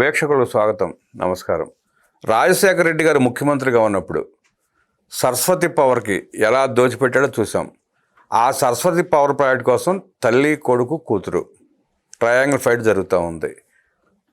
వీక్షకులకు స్వాగతం. నమస్కారం. రాజశేఖర రెడ్డి గారు ముఖ్యమంత్రిగా ఉన్నప్పుడు సరస్వతి పవర్కి ఎలా దోచిపెట్టాడో చూసాం ఆ సరస్వతి పవర్ ప్రాజెక్ట్ కోసం తల్లి కొడుకు కూతురు ట్రయాంగిల్ ఫైట్ జరుగుతూ ఉంది.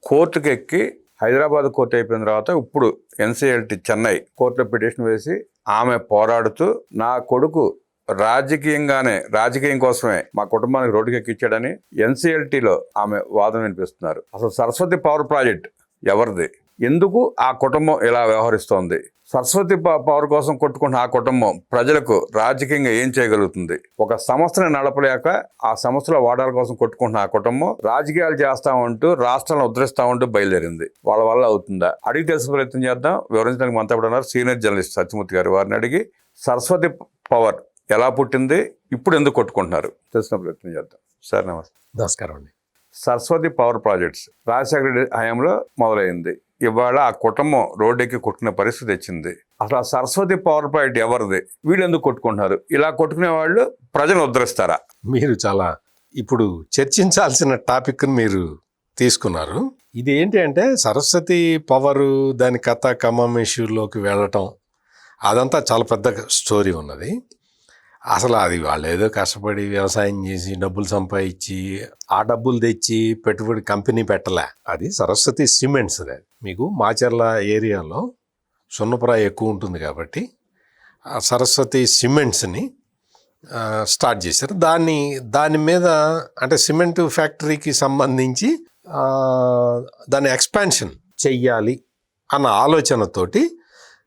కోర్టుకి ఎక్కి హైదరాబాద్ కోర్టు అయిపోయిన తర్వాత ఇప్పుడు ఎన్సీఎల్టీ చెన్నై కోర్టులో పిటిషన్ వేసి ఆమె పోరాడుతూ నా కొడుకు రాజకీయంగానే రాజకీయం కోసమే మా కుటుంబానికి రోడ్డుకి ఎక్కించాడని ఎన్సీఎల్టీలో ఆమె వాదన వినిపిస్తున్నారు. అసలు సరస్వతి పవర్ ప్రాజెక్ట్ ఎవరిది? ఎందుకు ఆ కుటుంబం ఇలా వ్యవహరిస్తోంది? సరస్వతి ప- పవర్ కోసం కొట్టుకున్న ఆ కుటుంబం ప్రజలకు రాజకీయంగా ఏం చేయగలుగుతుంది? ఒక సంస్థని నడపలేక ఆ సంస్థలో వాటాల కోసం కొట్టుకుంటున్న ఆ కుటుంబం రాజకీయాలు చేస్తా ఉంటూ రాష్ట్రాలను ఉద్ధరిస్తా ఉంటూ బయలుదేరింది. వాళ్ళ వల్ల అవుతుందా? అడిగి తెలుసు ప్రయత్నం చేద్దాం. వివరించడానికి మనతో ఉన్నారు సీనియర్ జర్నలిస్ట్ సత్యమూర్తి గారు. వారిని అడిగి సరస్వతి పవర్ ఎలా పుట్టింది ఇప్పుడు ఎందుకు కొట్టుకుంటున్నారు? తెలిసిన ప్రయత్నం చేద్దాం. సార్ నమస్తే. నమస్కారం అండి. సరస్వతి పవర్ ప్రాజెక్ట్స్ రాజశేఖర రెడ్డి హయాంలో మొదలైంది. ఇవాళ ఆ కుటుంబం రోడ్డెక్కి కొట్టుకునే పరిస్థితి వచ్చింది అసలు ఆ సరస్వతి పవర్ ప్రాజెక్ట్ ఎవరిది? వీళ్ళు ఎందుకు కొట్టుకుంటున్నారు? ఇలా కొట్టుకునే వాళ్ళు ప్రజలు ఉద్ధరిస్తారా? మీరు చాలా ఇప్పుడు చర్చించాల్సిన టాపిక్ని మీరు తీసుకున్నారు. ఇది ఏంటి అంటే సరస్వతి పవర్ దాని కథ కమం ఇష్యూలోకి వెళ్ళటం అదంతా చాలా పెద్ద స్టోరీ ఉన్నది. అసలు అది వాళ్ళు ఏదో కష్టపడి వ్యవసాయం చేసి డబ్బులు సంపాదించి ఆ డబ్బులు తెచ్చి పెట్టుబడి కంపెనీ పెట్టలే. అది సరస్వతి సిమెంట్స్ అది. మీకు మాచర్ల ఏరియాలో సున్నపురాయి ఎక్కువ ఉంటుంది కాబట్టి సరస్వతి సిమెంట్స్ని స్టార్ట్ చేశారు. దాన్ని దాని మీద అంటే సిమెంట్ ఫ్యాక్టరీకి సంబంధించి దాని ఎక్స్పాన్షన్ చెయ్యాలి అన్న ఆలోచనతోటి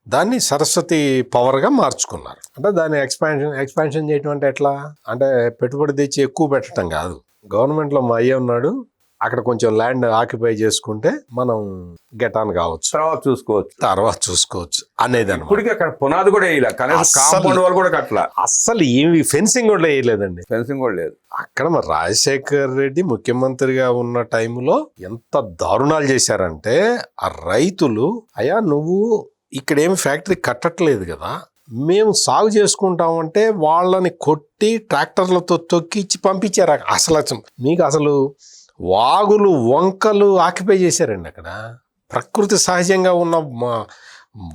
దాన్ని సరస్వతి పవర్గా మార్చుకున్నారు. అంటే దాన్ని ఎక్స్పాన్షన్ ఎక్స్పాన్షన్ చేయటం అంటే ఎట్లా? అంటే పెట్టుబడి తెచ్చి ఎక్కువ పెట్టడం కాదు. గవర్నమెంట్లో మా అయ్య ఉన్నాడు. అక్కడ కొంచెం ల్యాండ్ ఆక్యుపై చేసుకుంటే మనం గెట్ ఆన్ కావచ్చు. తర్వాత చూసుకోవచ్చు. తర్వాత చూసుకోవచ్చు అనేది ఇప్పటికీ అక్కడ పునాది కూడా. కాంపౌండ్ వాళ్ళు కూడా కట్టల. అస్సలు ఏమి ఫెన్సింగ్ కూడా వేయలేదండి. ఫెన్సింగ్ కూడా లేదు. అక్కడ మరి రాజశేఖర్ రెడ్డి ముఖ్యమంత్రిగా ఉన్న టైంలో ఎంత దారుణాలు చేశారంటే ఆ రైతులు అయ్యా నువ్వు ఇక్కడ ఏమి ఫ్యాక్టరీ కట్టట్లేదు కదా. మేము సాగు చేసుకుంటామంటే వాళ్ళని కొట్టి ట్రాక్టర్లతో తొక్కిచ్చి పంపించారు. అసలు అసలు మీకు అసలు వాగులు వంకలు ఆక్యుపై చేశారండి అక్కడ. ప్రకృతి సహజంగా ఉన్న మా-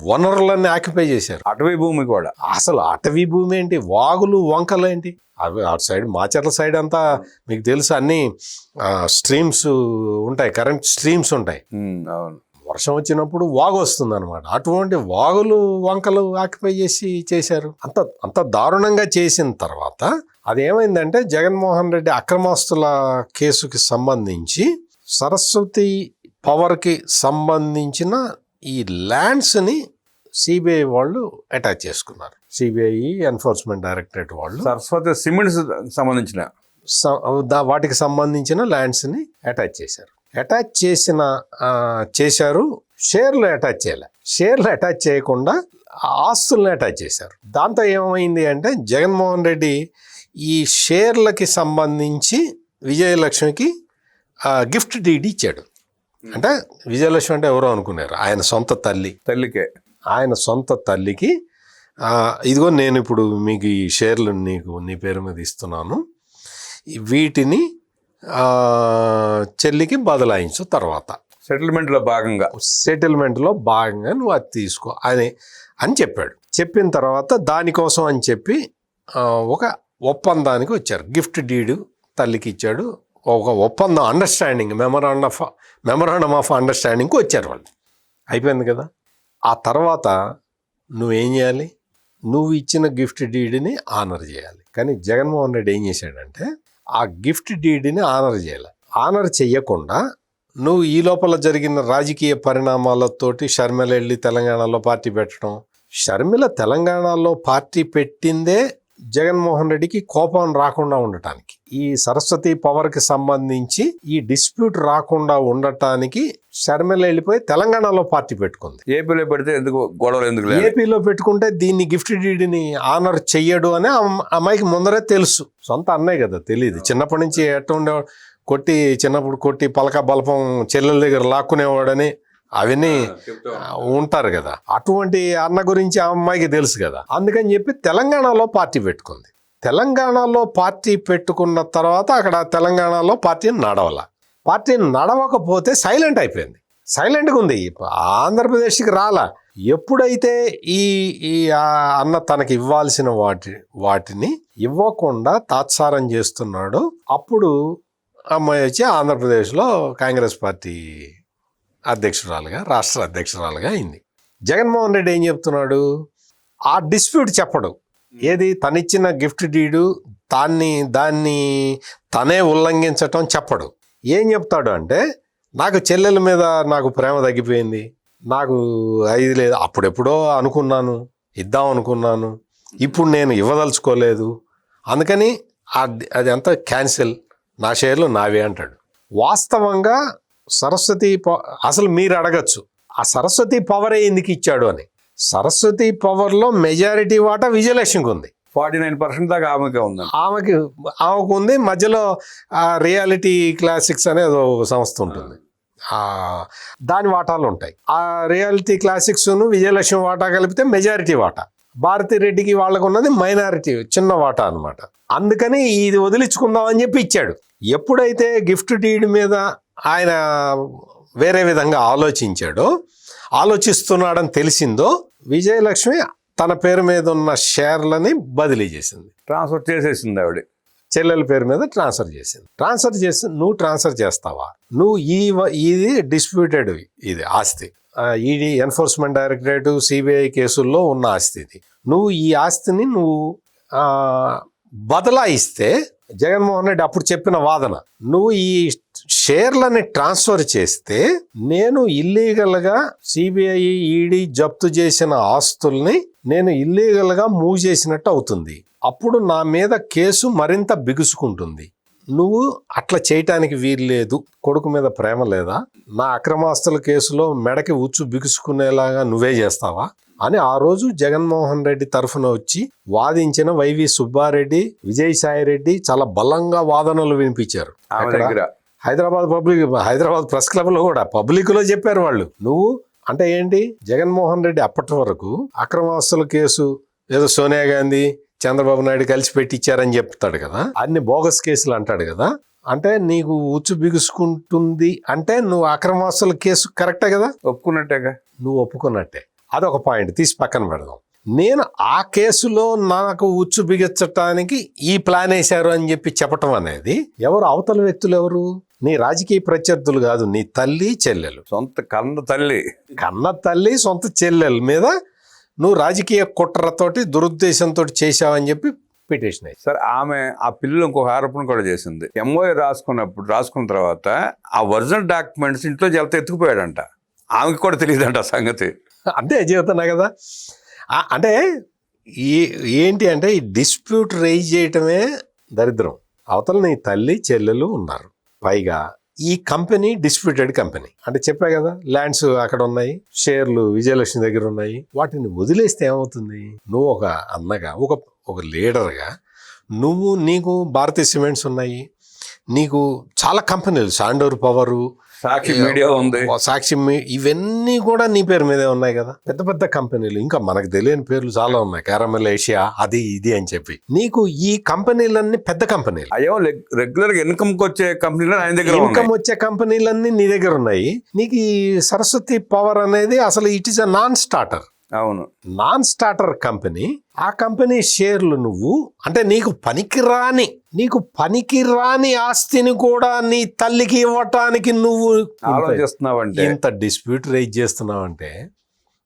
వనరులన్నీ ఆక్యుపై చేశారు. అటవీ భూమి కూడా. అసలు అటవీ భూమి ఏంటి? వాగులు వంకలు ఏంటి? అవి అటు సైడ్ మాచర్ల సైడ్ అంతా మీకు తెలుసు అన్ని స్ట్రీమ్స్ ఉంటాయి. కరెంట్ స్ట్రీమ్స్ ఉంటాయి. అవును. వర్షం వచ్చినప్పుడు వాగు వస్తుంది అనమాట అటువంటి వాగులు వంకలు ఆక్యుపై చేసి చేశారు. అంత అంత దారుణంగా చేసిన తర్వాత అదేమైందంటే జగన్మోహన్ రెడ్డి అక్రమాస్తుల కేసుకి సంబంధించి సరస్వతి పవర్కి సంబంధించిన ఈ ల్యాండ్స్ని సిబిఐ వాళ్ళు అటాచ్ చేసుకున్నారు. సిబిఐ ఎన్ఫోర్స్మెంట్ డైరెక్టరేట్ వాళ్ళు. సరస్వతి సిమెంట్స్ సంబంధించిన వాటికి సంబంధించిన ల్యాండ్స్ని అటాచ్ చేశారు. అటాచ్ చేసిన చేశారు షేర్లు అటాచ్ చేయలే. షేర్లు అటాచ్ చేయకుండా ఆస్తుల్ని అటాచ్ చేశారు. దాంతో ఏమైంది అంటే జగన్మోహన్ రెడ్డి ఈ షేర్లకి సంబంధించి విజయలక్ష్మికి గిఫ్ట్ డీడ్ ఇచ్చాడు. అంటే విజయలక్ష్మి అంటే ఎవరో అనుకున్నారు. ఆయన సొంత తల్లి. తల్లికే. ఆయన సొంత తల్లికి ఇదిగో నేను ఇప్పుడు మీకు ఈ షేర్లు నీకు నీ పేరు మీద ఇస్తున్నాను. వీటిని చెల్లికి బదలాయించు తర్వాత. సెటిల్మెంట్లో భాగంగా. సెటిల్మెంట్లో భాగంగా నువ్వు అది తీసుకో అని అని చెప్పాడు. చెప్పిన తర్వాత దానికోసం అని చెప్పి ఒక ఒప్పందానికి వచ్చారు. గిఫ్ట్ డీడు తల్లికి ఇచ్చాడు. ఒక ఒప్పందం understanding memorandum of memorandum of అండర్స్టాండింగ్కి వచ్చారు వాళ్ళు. అయిపోయింది కదా? ఆ తర్వాత నువ్వేం చేయాలి? నువ్వు ఇచ్చిన గిఫ్ట్ డీడ్ని ఆనర్ చేయాలి. కానీ జగన్మోహన్ రెడ్డి ఏం చేశాడంటే ఆ గిఫ్ట్ డీడ్ని ఆనర్ చేయాలి. ఆనర్ చెయ్యకుండా నువ్వు ఈ లోపల జరిగిన రాజకీయ పరిణామాలతోటి షర్మిల వెళ్ళి తెలంగాణలో పార్టీ పెట్టడం. షర్మిల తెలంగాణలో పార్టీ పెట్టిందే జగన్మోహన్ రెడ్డికి కోపం రాకుండా ఉండటానికి ఈ సరస్వతి పవర్కి సంబంధించి ఈ డిస్ప్యూట్ రాకుండా ఉండటానికి షర్మిల వెళ్ళిపోయి తెలంగాణలో పార్టీ పెట్టుకుంది. ఏపీలో పెడితే ఎందుకు గొడవలు ఎందుకు ఏపీలో పెట్టుకుంటే దీన్ని గిఫ్ట్ డీడ్ని ఆనర్ చెయ్యడు అని అమ్మాయికి ముందరే తెలుసు. సొంత అన్నయ్య కదా తెలియదు చిన్నప్పటి నుంచి ఎట్ట ఉండేవాడు? కొట్టి చిన్నప్పుడు కొట్టి పలక బలపం చెల్లెల దగ్గర లాక్కునేవాడని అవన్నీ ఉంటారు కదా. అటువంటి అన్న గురించి ఆ అమ్మాయికి తెలుసు కదా. అందుకని చెప్పి తెలంగాణలో పార్టీ పెట్టుకుంది. తెలంగాణలో పార్టీ పెట్టుకున్న తర్వాత అక్కడ తెలంగాణలో పార్టీ నడవల. పార్టీ నడవకపోతే సైలెంట్ అయిపోయింది. సైలెంట్గా ఉంది. ఆంధ్రప్రదేశ్కి రాలా. ఎప్పుడైతే ఈ ఈ అన్న తనకి ఇవ్వాల్సిన వాటి వాటిని ఇవ్వకుండా తాత్సారం చేస్తున్నాడో అప్పుడు అమ్మాయి వచ్చి ఆంధ్రప్రదేశ్లో కాంగ్రెస్ పార్టీ అధ్యక్షురాలుగా రాష్ట్ర అధ్యక్షురాలుగా అయింది. జగన్మోహన్ రెడ్డి ఏం చెప్తున్నాడు? ఆ డిస్ప్యూట్ చెప్పడు. ఏది? తనిచ్చిన గిఫ్ట్ డీడు దాన్ని దాన్ని తనే ఉల్లంఘించటం చెప్పడు. ఏం చెప్తాడు అంటే నాకు చెల్లెల మీద నాకు ప్రేమ తగ్గిపోయింది. నాకు అది లేదు. అప్పుడెప్పుడో అనుకున్నాను. ఇద్దాం అనుకున్నాను. ఇప్పుడు నేను ఇవ్వదలుచుకోలేదు. అందుకని అది అది అంతా క్యాన్సిల్. నా షేర్లు నావే అంటాడు. వాస్తవంగా సరస్వతి అసలు మీరు అడగచ్చు. ఆ సరస్వతి పవర్ ఎందుకు ఇచ్చాడు అని. సరస్వతి పవర్లో మెజారిటీ వాటా విజయలక్ష్మికి ఉంది. ఫార్టీ నైన్ పర్సెంట్ దాకా ఆమెకే ఉందండి. ఆమెకి ఆమెకు ఉంది. మధ్యలో ఆ రియాలిటీ క్లాసిక్స్ అనేది ఒక సంస్థ ఉంటుంది. ఆ, దాని వాటాలు ఉంటాయి. ఆ రియాలిటీ క్లాసిక్స్ను విజయలక్ష్మి వాటా కలిపితే మెజారిటీ వాటా. భారతి రెడ్డికి వాళ్ళకు ఉన్నది మైనారిటీ చిన్న వాటా అన్నమాట. అందుకని ఇది వదిలించుకుందాం అని చెప్పి ఇచ్చాడు. ఎప్పుడైతే గిఫ్ట్ డీడ్ మీద ఆయన వేరే విధంగా ఆలోచించాడో. ఆలోచిస్తున్నాడని తెలిసిందో విజయలక్ష్మి తన పేరు మీద ఉన్న షేర్లని బదిలీ చేసింది. ట్రాన్స్ఫర్ చేసేసింది ఆవిడ. చెల్లెల పేరు మీద ట్రాన్స్ఫర్ చేసింది. ట్రాన్స్ఫర్ చేసి నువ్వు ట్రాన్స్ఫర్ చేస్తావా? నువ్వు ఈ ఇది డిస్ప్యూటెడ్ ఇది ఆస్తి. ఈడీ ఎన్ఫోర్స్మెంట్ డైరెక్టరేట్ సిబిఐ కేసుల్లో ఉన్న ఆస్తి ఇది. నువ్వు ఈ ఆస్తిని నువ్వు బదలాయిస్తే జగన్మోహన్ రెడ్డి అప్పుడు చెప్పిన వాదన నువ్వు ఈ షేర్లని ట్రాన్స్ఫర్ చేస్తే నేను ఇల్లీగల్గా సిబిఐ ఈడీ జప్తు చేసిన ఆస్తుల్ని నేను ఇల్లీగల్గా మూవ్ చేసినట్టు అవుతుంది. అప్పుడు నా మీద కేసు మరింత బిగుసుకుంటుంది. నువ్వు అట్లా చేయటానికి వీల్లేదు కొడుకు మీద ప్రేమ లేదా? నా అక్రమాస్తుల కేసులో మెడకి ఉచ్చు బిగుసుకునేలాగా నువ్వే చేస్తావా? అని ఆ రోజు జగన్మోహన్ రెడ్డి తరఫున వచ్చి వాదించిన వైవి సుబ్బారెడ్డి విజయసాయి రెడ్డి చాలా బలంగా వాదనలు వినిపించారు? దగ్గర. హైదరాబాద్ పబ్లిక్ హైదరాబాద్ ప్రెస్ క్లబ్లో కూడా పబ్లిక్లో చెప్పారు వాళ్ళు. నువ్వు అంటే ఏంటి? జగన్మోహన్ రెడ్డి అప్పటి వరకు అక్రమాస్తుల కేసు ఏదో సోనియా గాంధీ చంద్రబాబు నాయుడు కలిసి పెట్టించారని చెప్తాడు కదా. అన్ని బోగస్ కేసులు అంటాడు కదా. అంటే నీకు ఉచ్చు బిగుసుకుంటుంది అంటే నువ్వు అక్రమాస్తుల కేసు కరెక్టే కదా? ఒప్పుకున్నట్టేగా. నువ్వు ఒప్పుకున్నట్టే. అదొక పాయింట్. తీసి పక్కన పెడదాం. నేను ఆ కేసులో నాకు ఉచ్చు బిగించటానికి ఈ ప్లాన్ వేశారు అని చెప్పి చెప్పటం అనేది ఎవరు? అవతల వ్యక్తులు ఎవరు? నీ రాజకీయ ప్రత్యర్థులు కాదు నీ తల్లి చెల్లెలు. సొంత కన్న తల్లి. కన్న తల్లి సొంత చెల్లెల మీద నువ్వు రాజకీయ కుట్రతోటి దురుద్దేశంతో చేశావని చెప్పి పిటిషన్. సరే ఆమె ఆ పిల్లలు ఇంకొక ఆరోపణ కూడా చేసింది. ఎంఓఏ రాసుకున్నప్పుడు రాసుకున్న తర్వాత ఆ ఒరిజినల్ డాక్యుమెంట్స్ ఇంట్లో జలత ఎత్తుకుపోయాడంట. ఆమెకి కూడా తెలియదంట సంగతి. అంతే చెబుతున్నా కదా. అంటే ఈ- ఏంటి అంటే ఈ డిస్ప్యూట్ రైజ్ చేయటమే దరిద్రం. అవతల నీ తల్లి చెల్లెలు ఉన్నారు. పైగా ఈ కంపెనీ డిస్ప్యూటెడ్ కంపెనీ. అంటే చెప్పా కదా ల్యాండ్స్ అక్కడ ఉన్నాయి షేర్లు విజయలక్ష్మి దగ్గర ఉన్నాయి. వాటిని వదిలేస్తే ఏమవుతుంది? నువ్వు ఒక అన్నగా ఒక ఒక లీడర్గా నువ్వు నీకు భారతీయ సిమెంట్స్ ఉన్నాయి. నీకు చాలా కంపెనీలు సాండోర్ పవరు సాక్షి మీడియా ఉంది. సాక్షి ఇవన్నీ కూడా నీ పేరు మీదే ఉన్నాయి కదా? పెద్ద పెద్ద కంపెనీలు ఇంకా మనకు తెలియని పేర్లు చాలా ఉన్నాయి. క్యారమెల్ ఏషియా అది ఇది అని చెప్పి. నీకు ఈ కంపెనీలన్నీ పెద్ద కంపెనీలు. అయ్యో రెగ్యులర్గా ఇన్కమ్ వచ్చే కంపెనీలు ఆయన దగ్గర ఇన్కమ్ వచ్చే కంపెనీలన్నీ నీ దగ్గర ఉన్నాయి. నీకు ఈ సరస్వతి పవర్ అనేది అసలు it is a non starter. అవును. నాన్ స్టార్టర్ కంపెనీ ఆ కంపెనీ షేర్లు నువ్వు అంటే నీకు పనికిరాని నీకు పనికిరాని ఆస్తిని కూడా నీ తల్లికి ఇవ్వటానికి నువ్వు ఆలోచిస్తున్నావంటే. ఇంత డిస్ప్యూట్ రైజ్ చేస్తున్నావంటే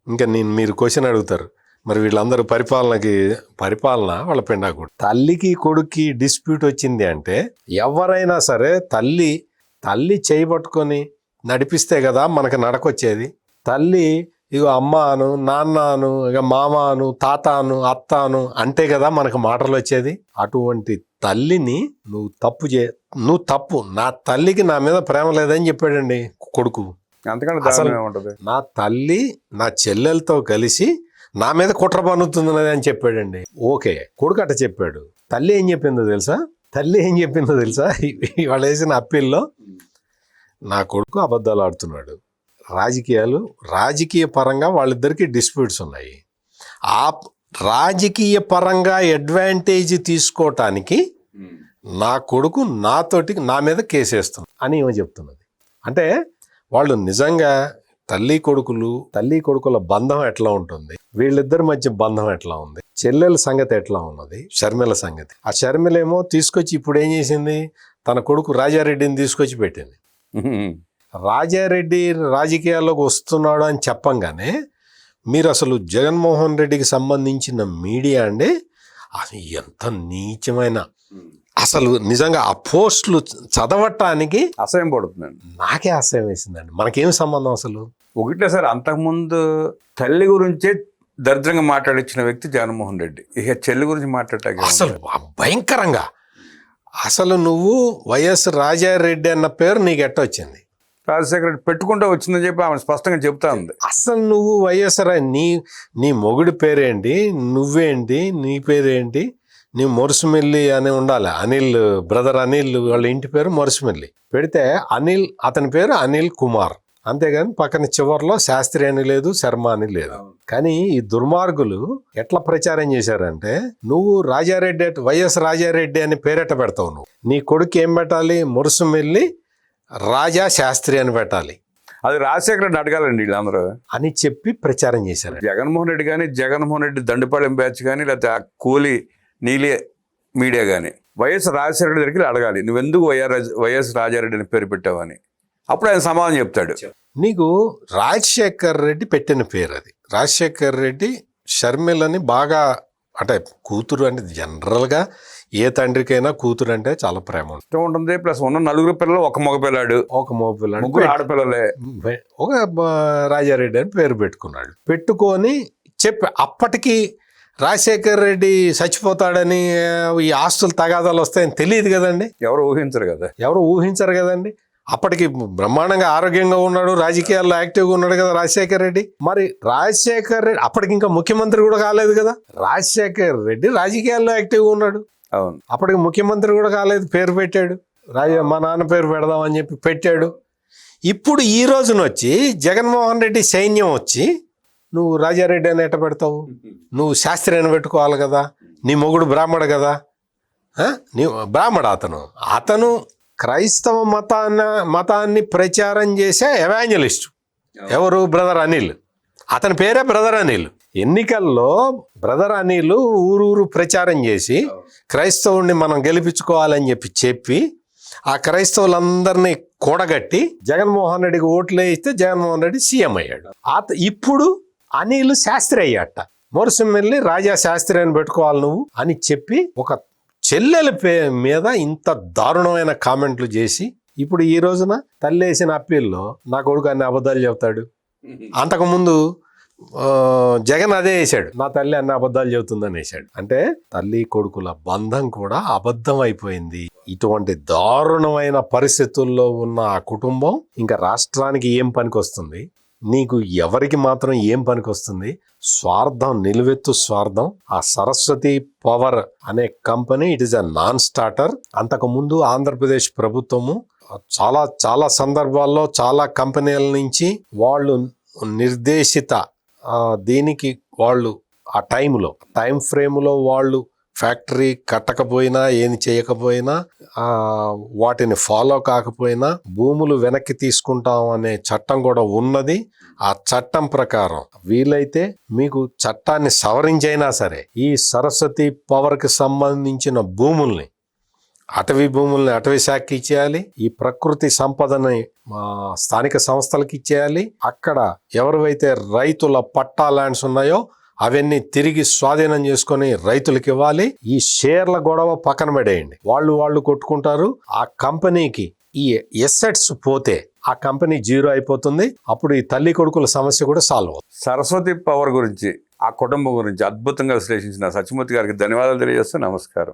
ఇంకా నేను మీరు క్వశ్చన్ అడుగుతారు. మరి వీళ్ళందరూ పరిపాలనకి పరిపాలన వాళ్ళ పిండాకుడు తల్లికి కొడుక్కి డిస్ప్యూట్ వచ్చింది అంటే ఎవరైనా సరే తల్లి తల్లి చేయబట్టుకొని నడిపిస్తే కదా మనకు నడకొచ్చేది. తల్లి ఇగో అమ్మ అను నాన్న అను ఇక మామ అను తాత అను అత్త అను అంటే కదా మనకు మాటలు వచ్చేది. అటువంటి తల్లిని నువ్వు తప్పు చే నువ్వు తప్పు. నా తల్లికి నా మీద ప్రేమ లేదని చెప్పాడండి కొడుకు. అంతకంటే నా తల్లి నా చెల్లెలతో కలిసి నా మీద కుట్ర పన్నుతున్నది అని చెప్పాడండి. ఓకే కొడుకు అట్ట చెప్పాడు. తల్లి ఏం చెప్పిందో తెలుసా? తల్లి ఏం చెప్పిందో తెలుసా? ఇవాళ వేసిన అప్పీల్లో నా కొడుకు అబద్ధాలు ఆడుతున్నాడు. రాజకీయాలు రాజకీయ పరంగా వాళ్ళిద్దరికి డిస్ప్యూట్స్ ఉన్నాయి. ఆ రాజకీయ పరంగా అడ్వాంటేజ్ తీసుకోవటానికి నా కొడుకు నాతోటి నా మీద కేసేస్తుంది అని ఏమో చెప్తున్నది. అంటే వాళ్ళు నిజంగా తల్లి కొడుకులు తల్లి కొడుకుల బంధం ఎట్లా ఉంటుంది? వీళ్ళిద్దరి మధ్య బంధం ఎట్లా ఉంది? చెల్లెల సంగతి ఎట్లా ఉన్నది? షర్మిల సంగతి. ఆ షర్మిల ఏమో తీసుకొచ్చి ఇప్పుడు ఏం చేసింది? తన కొడుకు రాజారెడ్డిని తీసుకొచ్చి పెట్టింది. రాజారెడ్డి రాజకీయాల్లోకి వస్తున్నాడు అని చెప్పంగానే మీరు అసలు జగన్మోహన్ రెడ్డికి సంబంధించిన మీడియా అండి? అది ఎంత నీచమైన అసలు నిజంగా ఆ పోస్టులు చదవటానికి అసహ్యం పడుతుందండి. నాకే ఆశయం వేసిందండి. మనకేం సంబంధం అసలు? ఒకటే సార్ అంతకుముందు తల్లి గురించే దరిద్రంగా మాట్లాడించిన వ్యక్తి జగన్మోహన్ రెడ్డి. ఇక చెల్లి గురించి మాట్లాడటానికి అసలు భయంకరంగా. అసలు నువ్వు వైఎస్ రాజారెడ్డి అన్న పేరు నీకు ఎట్టొచ్చింది? రాజశేఖర రెడ్డి పెట్టుకుంటూ వచ్చిందని చెప్పి ఆమె స్పష్టంగా చెప్తా ఉంది అసలు నువ్వు వైఎస్ఆర్ నీ నీ మొగుడి పేరేంటి? నువ్వేంటి? నీ పేరేంటి? నీ మొరుసుమిల్లి అని ఉండాలి. అనిల్ బ్రదర్ అనిల్ వాళ్ళ ఇంటి పేరు మొరుసుమిల్లి. పెడితే అనిల్ అతని పేరు అనిల్ కుమార్. అంతేగాని పక్కన చివర్లో శాస్త్రి అని లేదు శర్మ అని లేదు. కానీ ఈ దుర్మార్గులు ఎట్లా ప్రచారం చేశారంటే నువ్వు రాజారెడ్డి వైఎస్ రాజారెడ్డి అని పేరెట్ట పెడతావు నువ్వు. నీ కొడుకు ఏం పెట్టాలి? మురుసుమిల్లి రాజా శాస్త్రి అని పెట్టాలి. అది రాజశేఖర రెడ్డి అడగాలండి వీళ్ళందరూ. అని చెప్పి ప్రచారం చేశారు జగన్మోహన్ రెడ్డి కానీ జగన్మోహన్ రెడ్డి దండుపాలెం బ్యాచ్ కానీ లేకపోతే ఆ కూలి నీలి మీడియా కానీ వైఎస్ రాజశేఖర రెడ్డి దగ్గరికి అడగాలి నువ్వెందుకు వైఆర్ వైఎస్ రాజారెడ్డి అని పేరు పెట్టావని? అప్పుడు ఆయన సమాధానం చెప్తాడు. నీకు రాజశేఖర్ రెడ్డి పెట్టిన పేరు అది. రాజశేఖర్ రెడ్డి షర్మిలని బాగా అంటే కూతురు అంటే జనరల్గా ఏ తండ్రికైనా కూతురు అంటే చాలా ప్రేమ ఉంటుంది. ఇష్టం ఉంటుంది. ప్లస్ ఉన్న నలుగురు పిల్లలు ఒక మగ పిల్లాడు. ఒక మోపిల్లాడు ముగ్గురు ఆడపిల్లలే. ఒక రాజారెడ్డి అని పేరు పెట్టుకున్నాడు. పెట్టుకొని చెప్పి అప్పటికి రాజశేఖర్ రెడ్డి చచ్చిపోతాడని ఈ ఆస్తులు తగాదాలు వస్తాయని తెలియదు కదండి. ఎవరు ఊహించరు కదా. ఎవరు ఊహించరు కదండి. అప్పటికి బ్రహ్మాండంగా ఆరోగ్యంగా ఉన్నాడు రాజకీయాల్లో యాక్టివ్గా ఉన్నాడు కదా రాజశేఖర్ రెడ్డి. మరి రాజశేఖర్ రెడ్డి అప్పటికి ఇంకా ముఖ్యమంత్రి కూడా కాలేదు కదా. రాజశేఖర్ రెడ్డి రాజకీయాల్లో యాక్టివ్గా ఉన్నాడు. అవును. అప్పటికి ముఖ్యమంత్రి కూడా కాలేదు పేరు పెట్టాడు. రాజ మా నాన్న పేరు పెడదామని చెప్పి పెట్టాడు. ఇప్పుడు ఈ రోజున వచ్చి జగన్మోహన్ రెడ్డి సైన్యం వచ్చి నువ్వు రాజారెడ్డి అని ఎట్ట పెడతావు? నువ్వు శాస్త్రి అని పెట్టుకోవాలి కదా? నీ మొగుడు బ్రాహ్మడు కదా? నీ బ్రాహ్మడు అతను. అతను క్రైస్తవ మతాన్న మతాన్ని ప్రచారం చేసే ఎవాంజలిస్ట్. ఎవరు? బ్రదర్ అనిల్. అతని పేరే బ్రదర్ అనిల్. ఎన్నికల్లో బ్రదర్ అనిల్ ఊరూరు ప్రచారం చేసి క్రైస్తవుడిని మనం గెలిపించుకోవాలని చెప్పి చెప్పి ఆ క్రైస్తవులందరినీ కూడగట్టి జగన్మోహన్ రెడ్డికి ఓట్లు ఇస్తే జగన్మోహన్ రెడ్డి సీఎం అయ్యాడు. ఆ ఇప్పుడు అనిల్ శాస్త్రి అయ్యాట. మొరసిమెల్లి రాజా శాస్త్రి అని పెట్టుకోవాలి నువ్వు అని చెప్పి ఒక చెల్లెల పే మీద ఇంత దారుణమైన కామెంట్లు చేసి ఇప్పుడు ఈ రోజున తల్లి వేసిన అప్పీల్లో నా కొడుకు అన్ని అబద్ధాలు చెబుతాడు. అంతకుముందు జగన్ అదే వేసాడు. నా తల్లి అన్ని అబద్ధాలు చెబుతుందని వేసాడు. అంటే తల్లి కొడుకుల బంధం కూడా అబద్ధం అయిపోయింది. ఇటువంటి దారుణమైన పరిస్థితుల్లో ఉన్న ఆ కుటుంబం ఇంకా రాష్ట్రానికి ఏం పనికొస్తుంది నీకు ఎవరికి మాత్రం ఏం పనికొస్తుంది స్వార్థం నిలువెత్తు స్వార్థం ఆ సరస్వతి పవర్ అనే company it is a non starter. అంతకు ముందు ఆంధ్రప్రదేశ్ ప్రభుత్వము చాలా చాలా సందర్భాల్లో చాలా కంపెనీల నుంచి వాళ్ళు నిర్దేశిత దీనికి వాళ్ళు ఆ టైంలో టైం ఫ్రేమ్లో వాళ్ళు ఫ్యాక్టరీ కట్టకపోయినా ఏమి చేయకపోయినా వాటిని ఫాలో కాకపోయినా భూములు వెనక్కి తీసుకుంటాం అనే చట్టం కూడా ఉన్నది. ఆ చట్టం ప్రకారం వీలైతే మీకు చట్టాన్ని సవరించైనా సరే ఈ సరస్వతి పవర్కి సంబంధించిన భూముల్ని అటవీ భూముల్ని అటవీ శాఖకి ఇచ్చేయాలి ఈ ప్రకృతి సంపదని మా స్థానిక సంస్థలకు ఇచ్చేయాలి. అక్కడ ఎవరివైతే రైతుల పట్టా ల్యాండ్స్ ఉన్నాయో అవన్నీ తిరిగి స్వాధీనం చేసుకొని రైతులకు ఇవ్వాలి. ఈ షేర్ల గొడవ పక్కన పడేయండి. వాళ్ళు వాళ్ళు కొట్టుకుంటారు. ఆ కంపెనీకి ఈ ఎసెట్స్ పోతే ఆ కంపెనీ జీరో అయిపోతుంది. అప్పుడు ఈ తల్లి కొడుకుల సమస్య కూడా సాల్వ్ అవుతుంది. సరస్వతి పవర్ గురించి ఆ కుటుంబం గురించి అద్భుతంగా విశ్లేషించిన సత్యమూర్తి గారికి ధన్యవాదాలు తెలియజేస్తూ నమస్కారం.